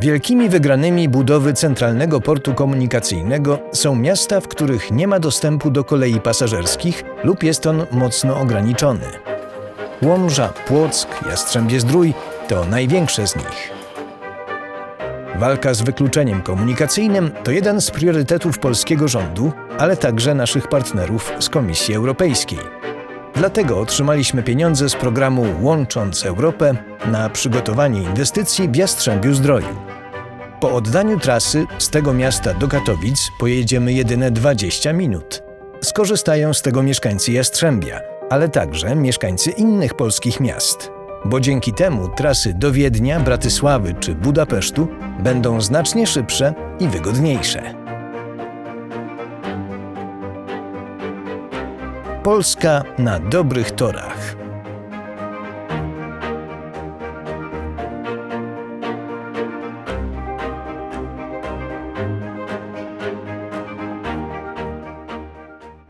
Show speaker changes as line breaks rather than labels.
Wielkimi wygranymi budowy centralnego portu komunikacyjnego są miasta, w których nie ma dostępu do kolei pasażerskich lub jest on mocno ograniczony. Łomża, Płock, Jastrzębie-Zdrój to największe z nich. Walka z wykluczeniem komunikacyjnym to jeden z priorytetów polskiego rządu, ale także naszych partnerów z Komisji Europejskiej. Dlatego otrzymaliśmy pieniądze z programu Łącząc Europę na przygotowanie inwestycji w Jastrzębiu-Zdroju. Po oddaniu trasy z tego miasta do Katowic pojedziemy jedyne 20 minut. Skorzystają z tego mieszkańcy Jastrzębia, ale także mieszkańcy innych polskich miast, bo dzięki temu trasy do Wiednia, Bratysławy czy Budapesztu będą znacznie szybsze i wygodniejsze. Polska na dobrych torach.